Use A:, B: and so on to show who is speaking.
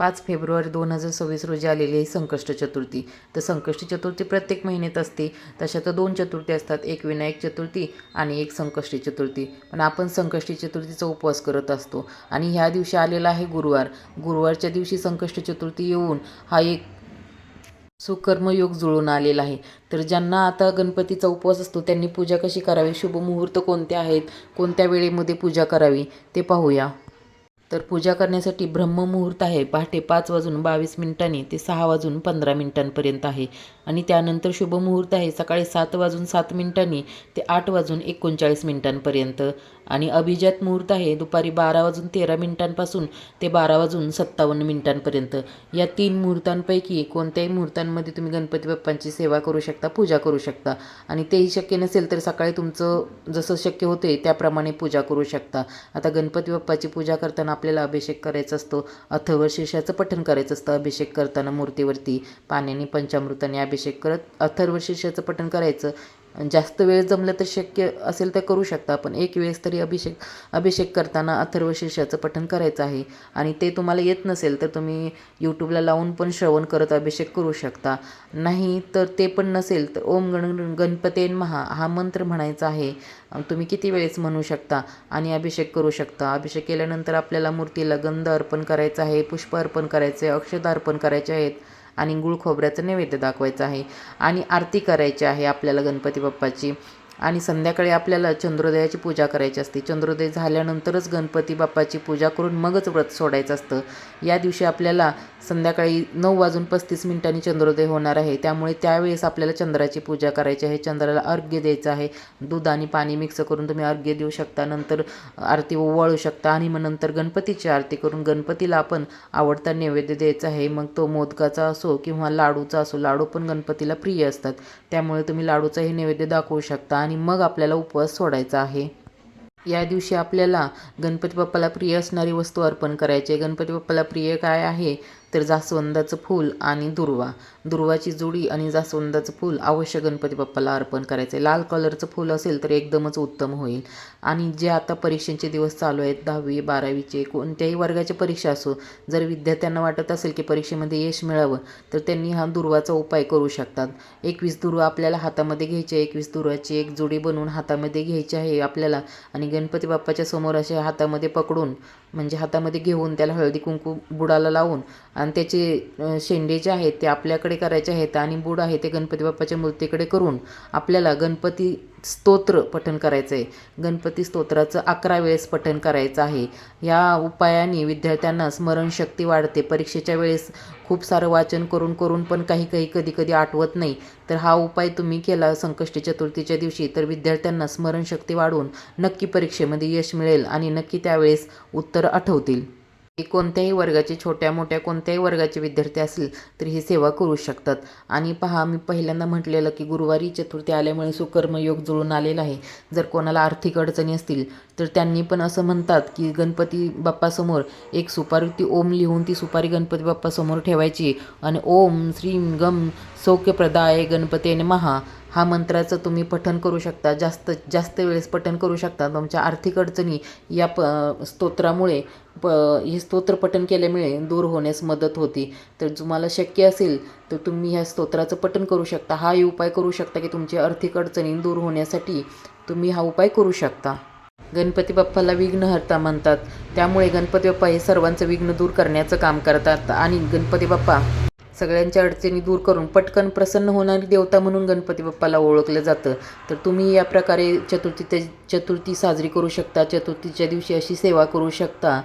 A: पाच फेब्रुवारी दोन हजार सव्वीस रोजी आलेली आहे संकष्ट चतुर्थी. तर संकष्टी चतुर्थी प्रत्येक महिन्यात असते. तशा तर दोन चतुर्थी असतात. एक विनायक चतुर्थी आणि एक संकष्टी चतुर्थी. पण आपण संकष्टी चतुर्थीचा उपवास करत असतो. आणि ह्या दिवशी आलेला आहे गुरुवार. गुरुवारच्या दिवशी संकष्ट चतुर्थी येऊन हा एक सुकर्मयोग जुळून आलेला आहे. तर ज्यांना आता गणपतीचा उपवास असतो त्यांनी पूजा कशी करावी? शुभ मुहूर्त कोणते आहेत? कोणत्या वेळेमध्ये पूजा करावी? ते पाहूया. तर पूजा करण्यासाठी ब्रह्ममुहूर्त आहे. पहाटे पाच वाजून बावीस मिनिटांनी ते सहा वाजून पंधरा मिनिटांपर्यंत आहे. आणि त्यानंतर शुभ मुहूर्त आहे. सकाळी सात वाजून सात मिनिटांनी ते आठ वाजून एकोणचाळीस मिनिटांपर्यंत. आणि अभिजात मुहूर्त आहे. दुपारी बारा वाजून तेरा मिनिटांपासून ते बारा वाजून सत्तावन्न मिनिटांपर्यंत. या तीन मुहूर्तांपैकी कोणत्याही मुहूर्तांमध्ये तुम्ही गणपती बाप्पांची सेवा करू शकता पूजा करू शकता. आणि तेही शक्य नसेल तर सकाळी तुमचं जसं शक्य होते त्याप्रमाणे पूजा करू शकता. आता गणपती बाप्पाची पूजा करताना आपल्याला अभिषेक करायचा असतो. अथर्व शीर्षाचं पठण करायचं असतं. अभिषेक करताना मूर्तीवरती पाण्याने पंचामृताने अभिषेक करत अथर्व शीर्षाचं पठण करायचं. जास्त वेळ जमलं तर शक्य असेल तर करू शकता. पण एक वेळेस तरी अभिषेक अभिषेक करताना अथर्व शीर्षाचं पठण करायचं आहे. आणि ते तुम्हाला येत नसेल तर तुम्ही यूट्यूबला लावून पण श्रवण करत अभिषेक करू शकता. नाही तर ते पण नसेल तर ओम गण गणपतेन महा हा मंत्र म्हणायचा आहे. तुम्ही किती वेळेस म्हणू शकता आणि अभिषेक करू शकता. अभिषेक केल्यानंतर आपल्याला मूर्तीला गंध अर्पण करायचं आहे पुष्प अर्पण करायचे अक्षता अर्पण करायचे आहेत. आणि गुळ खोबऱ्याचं नैवेद्य दाखवायचं आहे. आणि आरती करायची आहे आपल्याला गणपती बाप्पाची. आणि संध्याकाळी आपल्याला चंद्रोदयाची पूजा करायची असते. चंद्रोदय झाल्यानंतरच गणपती बाप्पाची पूजा करून मगच व्रत सोडायचं असतं. या दिवशी आपल्याला संध्याकाळी नऊ वाजून पस्तीस मिनिटांनी चंद्रोदय होणार आहे. त्यामुळे त्यावेळेस आपल्याला चंद्राची पूजा करायची आहे. चंद्राला अर्घ्य द्यायचं आहे. दूध आणि पाणी मिक्स करून तुम्ही अर्घ्य देऊ शकता. नंतर आरती ओवाळू शकता आणि मग नंतर गणपतीची आरती करून गणपतीला आपण आवडता नैवेद्य द्यायचा आहे. मग तो मोदकाचा असो किंवा लाडूचा असो लाडू पण गणपतीला प्रिय असतात. त्यामुळे तुम्ही लाडूचाही नैवेद्य दाखवू शकता आणि मग आपल्याला उपवास सोडायचा आहे. या दिवशी आपल्याला गणपती बाप्पाला प्रिय असणारी वस्तू अर्पण करायची गणपती बाप्पाला प्रिय काय आहे? तर जास्वंदाचं फूल आणि दुर्वा. दुर्वाची जुडी आणि जास्वंदाचं फूल अवश्य गणपती बाप्पाला अर्पण करायचं आहे लाल कलरचं फूल असेल तर एकदमच उत्तम होईल. आणि जे आता परीक्षेचे दिवस चालू आहेत दहावी बारावीचे कोणत्याही वर्गाची परीक्षा असो जर विद्यार्थ्यांना वाटत असेल की परीक्षेमध्ये यश मिळावं तर त्यांनी हा दुर्वाचा उपाय करू शकतात. एकवीस दुर्वा आपल्याला हातामध्ये घ्यायचे एकवीस दुर्वाची एक जुडी बनवून हातामध्ये घ्यायची आहे आपल्याला. आणि गणपती बाप्पाच्या समोर असे हातामध्ये पकडून म्हणजे हातामध्ये घेऊन त्याला हळदी कुंकू बुडाला लावून आणि त्याचे शेंडे जे आहेत ते आपल्याकडे करायचे आहेत आणि बुड आहे ते गणपती बाप्पाच्या मूर्तीकडे करून आपल्याला गणपती स्तोत्र पठण करायचं आहे गणपती स्तोत्राचं अकरा वेळेस पठण करायचं आहे. या उपायाने विद्यार्थ्यांना स्मरणशक्ती वाढते. परीक्षेच्या वेळेस खूप सारं वाचन करून करून पण काही काही कधी कधी आठवत नाही. तर हा उपाय तुम्ही केला संकष्टी चतुर्थीच्या दिवशी तर विद्यार्थ्यांना स्मरणशक्ती वाढवून नक्की परीक्षेमध्ये यश मिळेल आणि नक्की त्यावेळेस उत्तर आठवतील. कोणत्याही वर्गाचे छोट्या मोठ्या कोणत्याही वर्गाचे विद्यार्थी असतील तर ही सेवा करू शकतात. आणि पहा मी पहिल्यांदा म्हटलेलं की गुरुवारी चतुर्थी आल्यामुळे सुकर्मयोग जुळून आलेला आहे. जर कोणाला आर्थिक अडचणी असतील तर त्यांनी पण असं म्हणतात की गणपती बाप्पासमोर एक सुपारी ती ओम लिहून ती सुपारी गणपती बाप्पासमोर ठेवायची. आणि ओम श्रीम गम सौख्यप्रदाय गणपतीने महा हा मंत्राचं तुम्ही पठन करू शकता. जास्त जास्त वेळेस पठन करू शकता. तुमच्या आर्थिक अडचणी या प स्तोत्रामुळे प हे स्तोत्र पठन केल्यामुळे दूर होण्यास मदत होती. तर तुम्हाला शक्य असेल तर तुम्ही ह्या स्तोत्राचं पठन करू शकता. हा उपाय करू शकता की तुमची आर्थिक अडचणी दूर होण्यासाठी तुम्ही हा उपाय करू शकता. गणपती बाप्पाला विघ्नहर्ता म्हणतात. त्यामुळे गणपती बाप्पा हे सर्वांचं विघ्न दूर करण्याचं काम करतात. आणि गणपती बाप्पा सगळ्यांच्या अडचणी दूर करून पटकन प्रसन्न होणारी देवता म्हणून गणपती बाप्पाला ओळखलं जातं. तर तुम्ही या प्रकारे चतुर्थी चतुर्थी साजरी करू शकता. चतुर्थीच्या दिवशी अशी सेवा करू शकता.